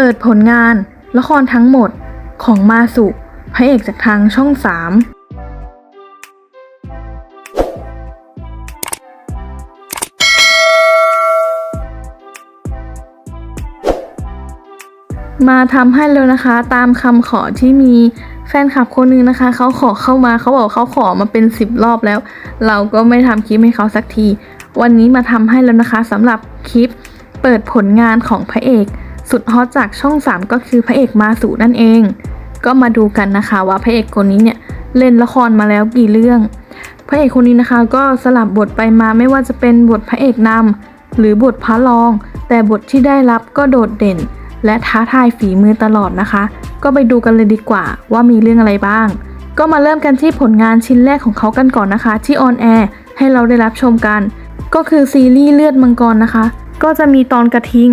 ปิดผลงานละครทั้งหมดของมาสุพระเอกจากทางช่อง3มาทำให้แล้วนะคะ ตามคำขอที่มีแฟนคลับคนหนึงนะคะ เขาขอเข้ามาเขาบอกเขาขอมาเป็น 10 รอบแล้ว เราก็ไม่ทำคลิปให้เขาสักที วันนี้มาทำให้แล้วนะคะสำหรับคลิปเปิดผลงานของพระเอก สุดฮอตจากช่อง 3 ก็คือพระเอกมาสุนั่นเอง ก็มาดูกันนะคะว่าพระเอกคนนี้เนี่ยเล่นละครมาแล้วกี่เรื่อง พระเอกคนนี้นะคะก็สลับบทไปมาไม่ว่าจะเป็นบทพระเอกนำหรือบทพระรอง แต่บทที่ได้รับก็โดดเด่น และท้าทายฝีมือตลอดนะคะ ก็ไปดูกันเลยดีกว่าว่ามีเรื่องอะไรบ้าง ก็มาเริ่มกันที่ผลงานชิ้นแรกของเขากันก่อนนะคะ ที่ออนแอร์ให้เราได้รับชมกัน ก็คือซีรีส์เลือดมังกรนะคะ ก็จะมีตอนกระทิง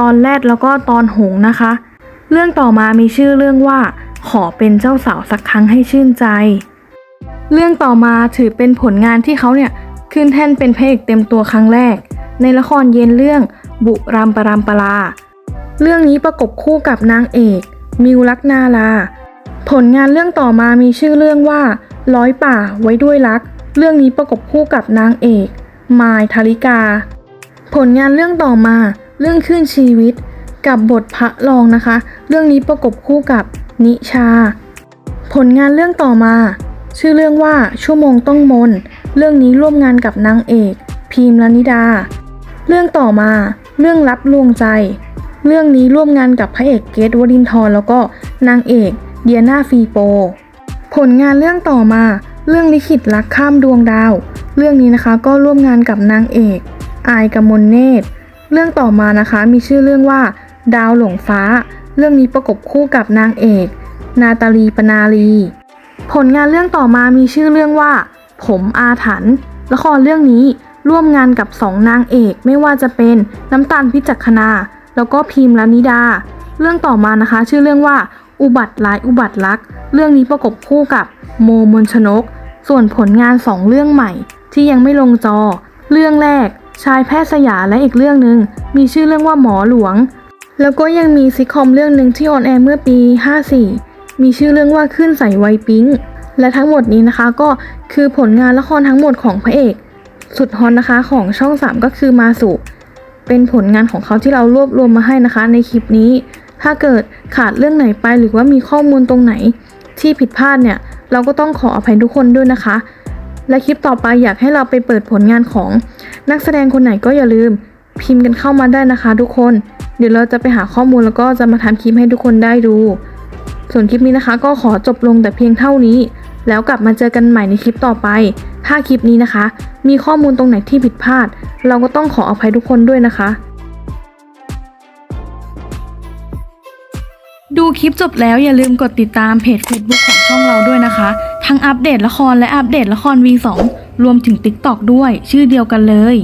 ตอนแรดแล้วก็ตอนหงนะคะ เรื่องต่อมามีชื่อเรื่องว่า ขอเป็นเจ้าสาวสักครั้งให้ชื่นใจ เรื่องต่อมาถือเป็นผลงานที่เขาเนี่ยขึ้นแท่นเป็นพระเอกเต็มตัวครั้งแรก ในละครเย็นเรื่องบุรามปรามปราเรื่องนี้ประกบคู่กับนางเอก มิวลักนาลา ผลงานเรื่องต่อมามีชื่อเรื่องว่า ร้อยป่าไว้ด้วยรัก เรื่องนี้ประกบคู่กับนางเอกมายทาริกา ผลงานเรื่องต่อมา เรื่องขึ้นชีวิต กับบทพระรองนะคะ เรื่องนี้ประกบคู่กับนิชา ผลงานเรื่องต่อมา ชื่อเรื่องว่าชั่วโมงต้องมน เรื่องนี้ร่วมงานกับนางเอกพีมลนิดา เรื่องต่อมา เรื่องรับลวงใจ เรื่องนี้ร่วมงานกับพระเอกเกตวรินทร์แล้วก็นางเอกเดียนาฟีโป ผลงานเรื่องต่อมา เรื่องลิขิตรักข้ามดวงดาว เรื่องนี้นะคะก็ร่วมงานกับนางเอก อายกมลเนตร เรื่องต่อมานะคะมีชื่อเรื่องว่า ดาวหลงฟ้า เรื่องนี้ประกบคู่กับนางเอก นาตาลีปนาลี ผลงานเรื่องต่อมามีชื่อเรื่องว่า ผมอาถรรพ์ละครเรื่องนี้ร่วมงานกับสองนางเอกไม่ว่าจะเป็นน้ำตาลพิจักขณาแล้วก็พิมพ์ลนิดา เรื่องต่อมานะคะ ชื่อเรื่องว่า อุบัติร้ายอุบัติรัก เรื่องนี้ประกบคู่กับโมมนชนก ส่วนผลงานสองเรื่องใหม่ ที่ยังไม่ลงจอ เรื่องแรก ชายแพทย์สยามและอีกเรื่องหนึ่งมีชื่อเรื่องว่าหมอหลวง แล้วก็ยังมีซิคอมเรื่องหนึ่งที่ออนแอร์เมื่อปี 54 มีชื่อเรื่องว่าขึ้นใส่ไวปิ๊งและทั้งหมดนี้นะคะก็คือผลงานละครทั้งหมดของพระเอก สุดฮอตนะคะของช่อง 3 ก็คือมาสุเป็นผลงานของเขาที่เรารวบรวมมาให้นะคะ ในคลิปนี้ ถ้าเกิดขาดเรื่องไหนไปหรือว่ามีข้อมูลตรงไหนที่ผิดพลาดเนี่ยเราก็ต้องขออภัยทุกคนด้วยนะคะ และคลิปต่อไปอยากให้เราไปเปิดผลงานของนักแสดงคนไหนก็อย่าลืมพิมพ์กันเข้ามาได้นะคะทุกคน เดี๋ยวเราจะไปหาข้อมูลแล้วก็จะมาทำคลิปให้ทุกคนได้ดู ส่วนคลิปนี้นะคะ ก็ขอจบลงแต่เพียงเท่านี้ แล้วกลับมาเจอกันใหม่ในคลิปต่อไป ถ้าคลิปนี้นะคะ มีข้อมูลตรงไหนที่ผิดพลาด เราก็ต้องขออภัยทุกคนด้วยนะคะ ดูคลิปจบแล้วอย่าลืมกดติดตามเพจ Facebook ของช่องเราด้วยนะคะ ทั้งอัปเดตละครและอัปเดตละคร V2 รวมถึง TikTok ด้วย ชื่อเดียวกันเลย